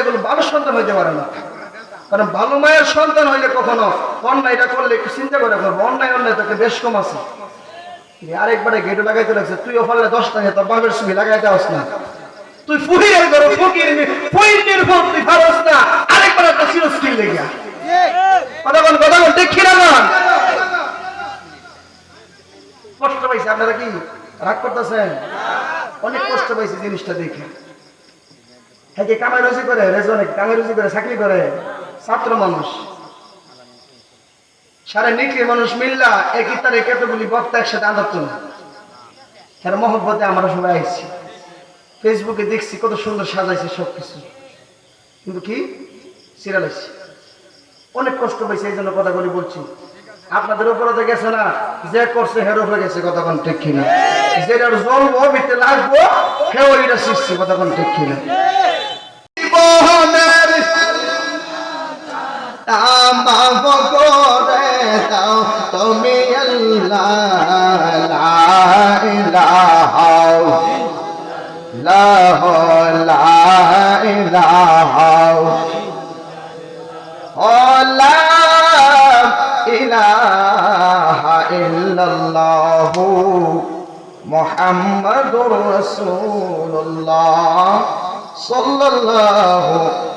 এগুলো ভালো সন্তান হইতে পারে না। কারণ ভালো মায়ের সন্তান হইলে কখনো করলে একটু চিন্তা করে অন্যায় অন্যায় তোকে বেশ কম আছে। আরেকবারে গেটে লাগাইতে লাগছে টাকা, তোর বাপের লাগাইতে আস না। তুই ফুহির ফোন তুই পারস না। আরেকবার একটা কথা বল কথা বল দেখি না কষ্ট পাইছে, আপনারা কি রাগ করতেছেন? অনেক কষ্ট পাইছে জিনিসটা দেখে। হ্যাঁ কামাই রুজি করে, রেজনে কামাই রুজি করে, চাকরি করে। ছাত্র মানুষ। সারা নিকলি মানুষ মিল্লা একই তারে কতগুলি বক্তা একসাথে আনত না। হ্যাঁ মহব্বতে আমরা সবাই আইছি। ফেসবুকে দেখছি কত সুন্দর সাজাইছে সবকিছু। কিন্তু কি? সিরিয়াল অনেক কষ্ট পাইছে, এই জন্য কথাগুলি বলছি। আপনাদের উপরে তো গেছে না, যে করছে হেরো হয়ে গেছে কতক্ষণ ঠিক কিনা। যেটার জলবো ভিতরে লাগবো হেও এটা শিখছে কতক্ষণ ঠিক কিনা। তামাম করে দাও তুমি আল্লাহ ইলাহা লাহ ইলাহা ইলাহা ইল্লাল্লাহু মুহাম্মাদুর রাসূলুল্লাহ সাল্লাল্লাহু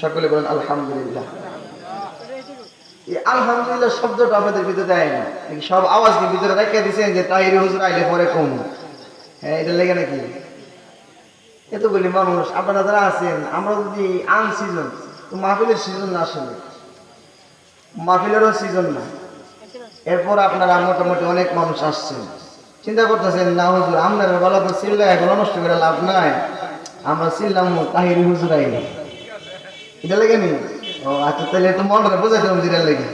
সকলে বলেন, আলহামদুলিল্লাহ। আলহামদুলিল্লাহ শব্দটা আমাদের ভিতরে দেয় না। সব আওয়াজ কি ভিতরে রেখে দিয়েছেন যে তাইরি হুজুর, আইলে পরে কম? হ্যাঁ এটা লেগে নাকি? এতগুলি মানুষ, আপনারা যারা আছেন, আমরা যদি আন সিজন তো মাহফিলের সিজন না আসলে? মাহফিলেরও সিজন না। এরপর আপনারা মোটামুটি অনেক মানুষ আসছেন। চিন্তা করতেছেন, না হুজুর, আপনার বলা তো চিল্লা এখন নষ্ট করে লাভ নাই। আমরা চিল্লাম তাহিরি হুজুর আইনি এটা লেগে নি? ও আচ্ছা তাহলে একটু মনটা বোঝাতে হবে যেটা লেগে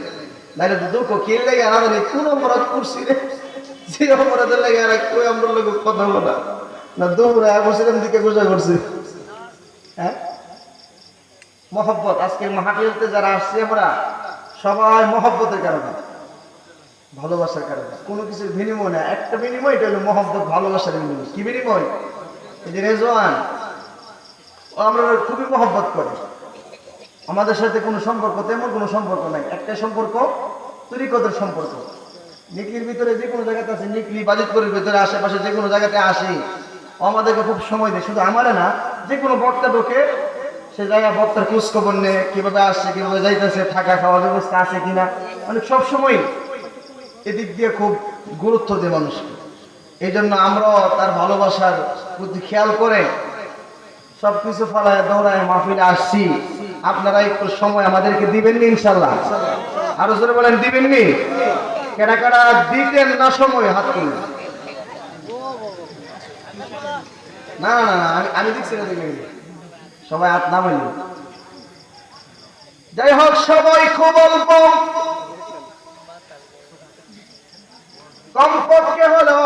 নাইলে তো দুঃখ, কি লেগে আমাদের কোন অপরাধ করছি রে? যে অপরাধের লেগে আর কই আমরা লোক কথা বলা। না দৌড়ে বসেছিলাম দিকে গোসা করছি। হ্যাঁ? মহব্বত, আজকে মাহাবিলতে যারা আসছে আমরা, সবাই মহব্বতের কারণে। ভালোবাসার কারণে। কোনো কিছুর বিনিময় না একটা বিনিময়, এটা হলো মহব্বত, ভালোবাসার বিনিময়। কি বিনিময়? এই যে রেজওয়ান, ও আমরা খুবই মহব্বত করি। আমাদের সাথে কোনো সম্পর্ক, তেমন কোনো সম্পর্ক নাই। একটা সম্পর্ক, তরিকতের সম্পর্ক। নিকলির ভিতরে যে কোনো জায়গাতে আছে, নিকলি বাজিতপুরের ভিতরে, আশেপাশে যে কোনো জায়গাতে আসি। আমাদেরকে খুব সময় দেয়। শুধু আমারে না, যে কোনো বক্তা ঢোকে, সে জায়গায় বক্তার খোঁজ খবর নেয়, কীভাবে আসছে, কীভাবে যাইতেছে থাকা খাওয়ার ব্যবস্থা আছে কিনা। মানে সব সময় এদিক দিয়ে খুব গুরুত্ব দেয় মানুষকে এই জন্য আমরাও তার ভালোবাসার প্রতি খেয়াল করে সব কিছু ফলায় দৌড়ায় মাহফিলে আসছি। আপনারা একটু সময় আমাদেরকে দিবেননি ইনশাল্লাহ আরও জোরে বলেন দিবেননি কেনা কারা দিতেন না সময়, হাত তুলে না না না, আমি আমি দেখছি না দেখবেন সবাই হাত নামাইল যাই হোক, সবাই খুব অল্প। কমপক্ষে হলো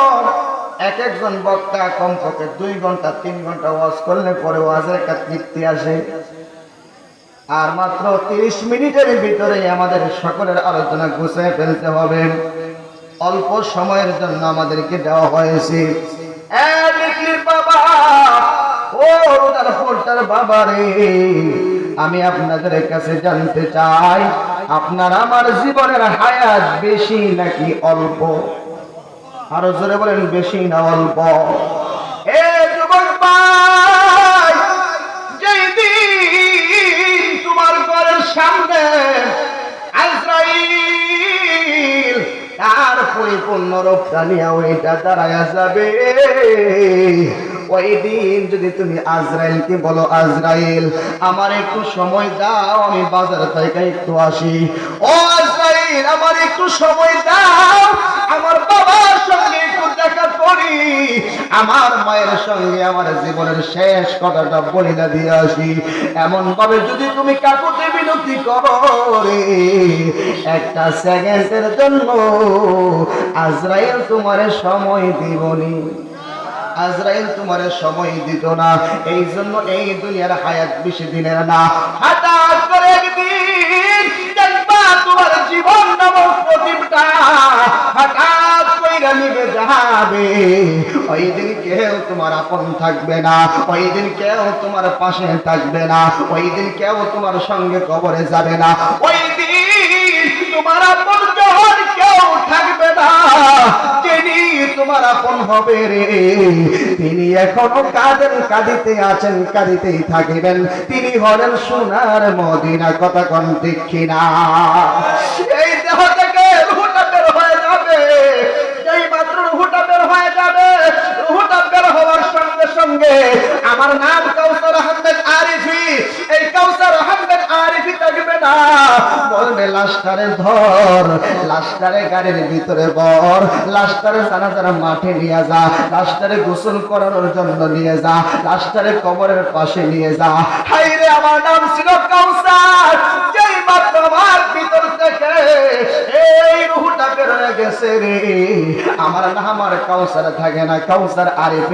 এক একজন বক্তা কমপক্ষে দুই ঘণ্টা, তিন ঘণ্টা ওয়াজ করলে পরে ওয়াজের একটা তৃপ্তি আসে। আর মাত্র তিরিশ মিনিটের ভিতরে আমাদের সকলের আলোচনা গুছিয়ে ফেলতে হবে। অল্প সময়ের জন্য আমাদেরকে দেওয়া হয়েছে। বাবা বাবা রে, আমি আপনাদের কাছে জানতে চাই, আপনার আমার জীবনের হায়াত বেশি নাকি অল্প? আরও জোরে বলেন, বেশি না অল্প। তার পরিপূর্ণ রপ্তানিয়া ওইটা দাঁড়ায়া যাবে। ওই দিন যদি তুমি আজরাইলকে বলো, আজরাইল, আমার একটু সময় দাও, আমি বাজার থেকে একটু আসি। ও আমার একটু সময় দাও। আমার বাবার সঙ্গে একটু দেখা করি। আমার মায়ের সঙ্গে আমার জীবনের শেষ কথাটা বলিলা দিয়ে আসি। এমন ভাবে যদি তুমি কাকুতে বিনতি করো একটা সেকেন্ডের জন্য আজরাইল তোমার সময় দিবনি আজরাইল তোমার সময় দিত না এই জন্য এই দুনিয়ার হায়াত বেশি দিনের না। হঠাৎ করে একদিন ওই দিন কেউ তোমার আপন থাকবে না ওই দিন কেউ তোমার পাশে থাকবে না ওই দিন কেউ তোমার সঙ্গে কবরে যাবে না ওই দিন তোমার আপন কেউ থাকবে না তোমার আপন হবে রে, তিনি এখনও কাঁদেন, কাঁদিতে আছেন, কাঁদিতেই থাকিবেন, তিনি হলেন সোনার মদিনা, কথা কন ঠিক কিনা? এই দেহ থেকে রুহুটা বের হয়ে যাবে যেই মাত্র রুহুটা বের হয়ে যাবে রুহুটা বের হওয়ার সঙ্গে। আমার নাম কাউসার আহমেদ আরিফি। এই কাউসার আহমেদ গোসল করানোর জন্য নিয়ে যা কবরের পাশে নিয়ে যা। হাই রে, আমার নাম ছিল যেই ভিতর থেকে এই রুহুটা বের হয়ে গেছে রে। আমার নাম আর থাকে না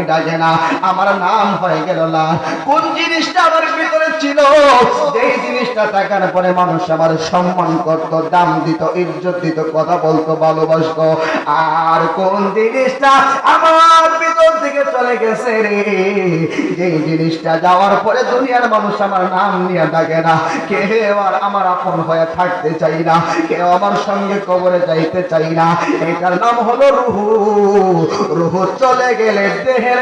ডাকে না। আমার নাম হয়ে গেল না কোন জিনিসটা আমার ভিতরে ছিল? যেই জিনিসটা থাকার পরে মানুষ আমার সম্মান করত, দাম দিত, ইজ্জত দিত, কথা বলতো, ভালোবাসত। আর কোন জিনিসটা আমার ভিতর থেকে চলে গেছে রে। যেই জিনিসটা যাওয়ার পরে দুনিয়ার মানুষ আমার নাম নিয়ে না। কেউ আর আমার আপন হয়ে থাকতে চাই না। কেউ আমার সঙ্গে কবরে যাইতে চাই না। এটার নাম হলো রুহু। রুহু চলে গেলে দেহের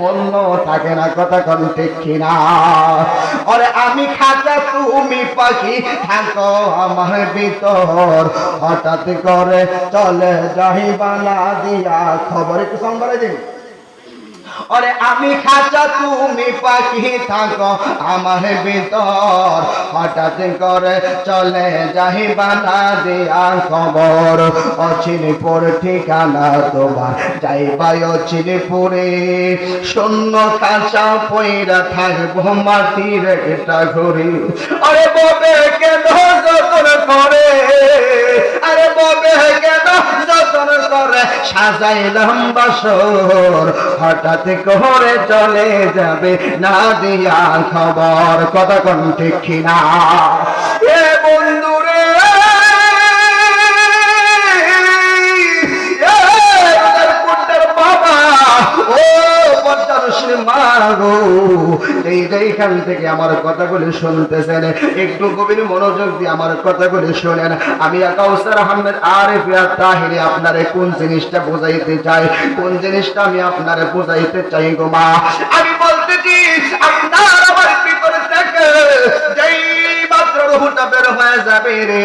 মূল্য থাকে না। কথা ঠিক কিনা? আমি খাঁচা তুমি পাখি, থাকো আমার ভিতর। হঠাৎ করে চলে যাই দিয়া। খবর একটু দিন। ওরে আমি খাঁচা তুমি পাখি থাকো, আমার ভিতর হঠাৎ করে চলে যাই বানা দিয়া খবর। অচিনিপুর ঠিকানা তোমার যাইবাই অচিনিপুরে। শূন্য খাঁচা পইরা থাকব মাটির এটা ঘুরি আরে ববে, কেন যতন করে? হঠাৎ করে চলে যাবে না দিয়া খবর। কথা কোন ঠিক কিনা? এ বন্ধুরে মা গো। এই যে এইখান থেকে আমার কথাগুলি শুনতেছেন, একটু গভীর মনোযোগ দিয়ে আমার কথাগুলি শোনেন। আমি কাউসার আহমেদ আরিফ ইয়া তাহিরি, আপনারে কোন জিনিসটা বোঝাইতে চাই? কোন জিনিসটা আমি আপনারে বোঝাইতে চাই গো মা? আমি বলতেছি, আপনার আমার ভিতরে থেকে যেই বের হয়ে যাবে রে।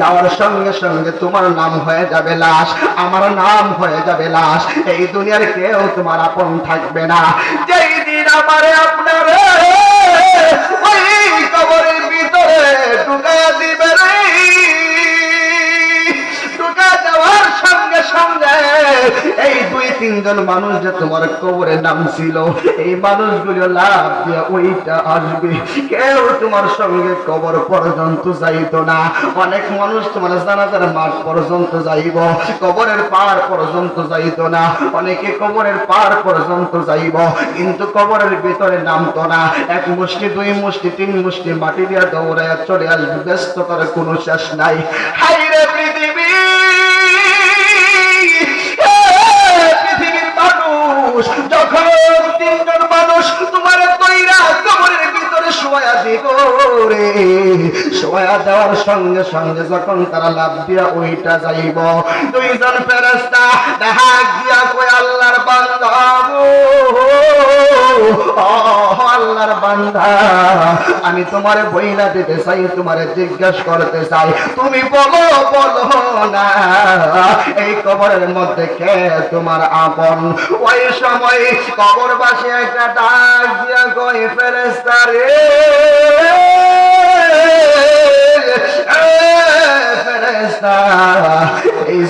যাওয়ার সঙ্গে সঙ্গে তোমার নাম হয়ে যাবে লাশ, আমার নাম হয়ে যাবে লাশ। এই দুনিয়ার কেউ তোমার আপন থাকবে না। যেই দিন আমারে আপনার ওই কবরের ভিতরে ঢুকা দিবে রে। ঢুকা সঙ্গে সঙ্গে এই দুই, তিনজন মানুষ যে তোমার কবরে নাম ছিল, এই মানুষগুলো লাভ দিয়ে ওইটা আসবে। কেউ তোমার সঙ্গে কবর পর্যন্ত যাইতো না। অনেক মানুষ তোমার জানাজার মাঠ পর্যন্ত যাইব, কবরের পার পর্যন্ত যাইতো না। অনেকে কবরের পার পর্যন্ত যাইব, কিন্তু কবরের ভিতরে নামতো না। এক মুষ্টি, দুই মুষ্টি, তিন মুষ্টি মাটি দিয়া দৌড়ায় চলে আসবে। ব্যস্ততার কোনো শেষ নাই। হাই রে পৃথিবী! যখন তিনজন রে। শোয়া দেওয়ার সঙ্গে সঙ্গে যখন তারা লাভ দিয়া ওইটা যাইব। দুইজন ফেরস্তা দেখা আল্লাহর বান্ধা আমি তোমার বইলা দিতে চাই, তোমার জিজ্ঞাসা করতে চাই। তুমি বলো বলো না। এই কবরের মধ্যে কে তোমার আপন? ওই সময় কবর বাসে একটা ডাক দিয়া কই ফেরেস্তা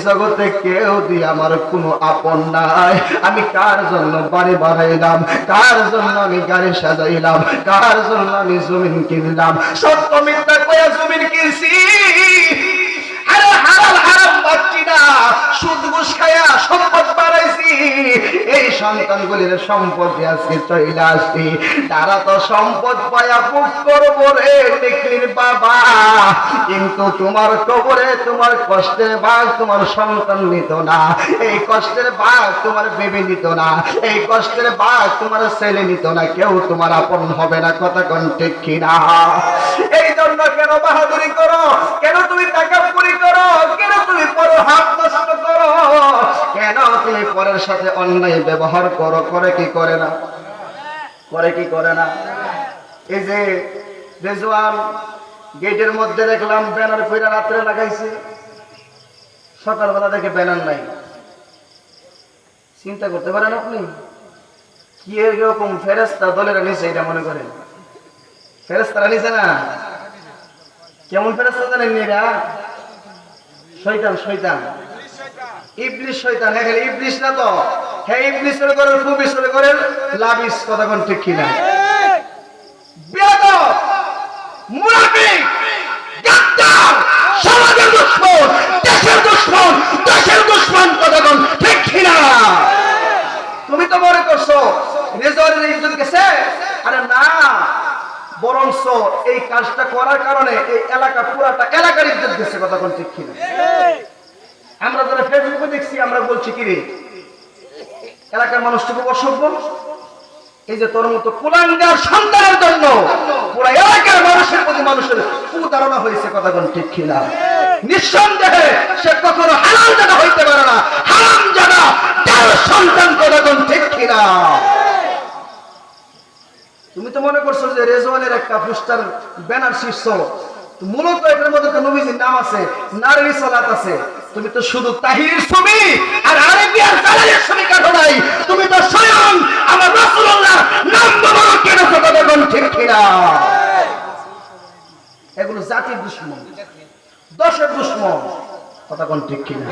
জগতে কেউ দিয়ে আমার কোনো আপন নাই। আমি কার জন্য বাড়ি বাড়াইলাম কার জন্য আমি গাড়ি সাজাইলাম? কার জন্য আমি জমিন কিনলাম? সত্য মিথ্যা কয়া জমিন কিনছি। আরে হারাম হারাম বাচ্চি না। সুদ ঘুষ খায়া সম্পদ সন্তানগুলির সম্পদে আজকে চলে আসছি তারা তো সম্পদ পায়া পুট করব রে দেখলির বাবা। কিন্তু তোমার কবরে তোমার কষ্টের ভাগ তোমার সন্তান নিত না। এই কষ্টের ভাগ তোমার বেবি নিত না। এই কষ্টের ভাগ তোমার ছেলে নিত না। কেউ তোমার আপন হবে না, কথা কোন ঠিক কিনা? এই জন্য কেন বাহাদুরি করো? কেন তুমি টাকা পুরি করো? কেন তুমি পর হাত নষ্ট করো? কেন তুমি পরের সাথে অন্যায় ব্যবহার করো, করে কি করে না? করে কি করে না? এই যে রেজওয়ান গেটের মধ্যে দেখলাম ব্যানার কইরা রাত্রে লাগাইছে। সকালবেলা দেখে ব্যানার নাই। চিন্তা করতে পারেন আপনি? কি এরকম ফেরেস্তা দলেরা নিছে এটা মনে করেন? ফেরেস্তারা নিছে না? কেমন ফেরেস্তা জানেন এরা? শয়তান শয়তান। ইবলিশ শয়তান হ্যাঁ ইবলিশ না তো? হ্যাঁ ইবলিশের করে খুবিশের করে লাবিস কথা কোন ঠিক কিনা? গাদ্দার সমাজের দুশ্মন, দেশের দুশ্মন দেশের দুশ্মন কথা কোন ঠিক কিনা? তুমি তো মনে করছ রেজওয়ারের ইজ্জত গেছে? আরে না বরংস এই কাজটা করার কারণে এই এলাকা, পুরাটা এলাকার ইজ্জত গেছে কথা কোন ঠিক কিনা? আমরা যারা ফেসবুকে দেখছি, আমরা বলছি কি রে? এলাকার মানুষটুকু অসভ্য। এই যে তোর মতো কুলাঙ্গার সন্তানের জন্য পুরো এলাকার মানুষের প্রতি মানুষের কুধারণা হয়েছে, কথা ঠিক কিনা? নিঃসন্দেহে সে কখনো হালাল জায়গা হইতে পারে না। হারাম জায়গা তার সন্তান, কথা ঠিক কিনা? তুমি তো মনে করছ যে রেজওয়ানের একটা পোস্টার, ব্যানার শীর্ষ মূলত এটার মধ্যে তো নবীজির নাম আছে, নারী সালাত আছে। তুমি তো শুধু তাহিরের ছবি, আর আরেবিয়ার কালারের ছবি কাটো নাই। তুমি তো স্বয়ং আমার রাসূলুল্লাহ নাম ব্যবহার কেন কথা ঠিক কিনা এগুলো জাতির দুশ্মন, দশের দুশ্মন, কথা কোন ঠিক কিনা?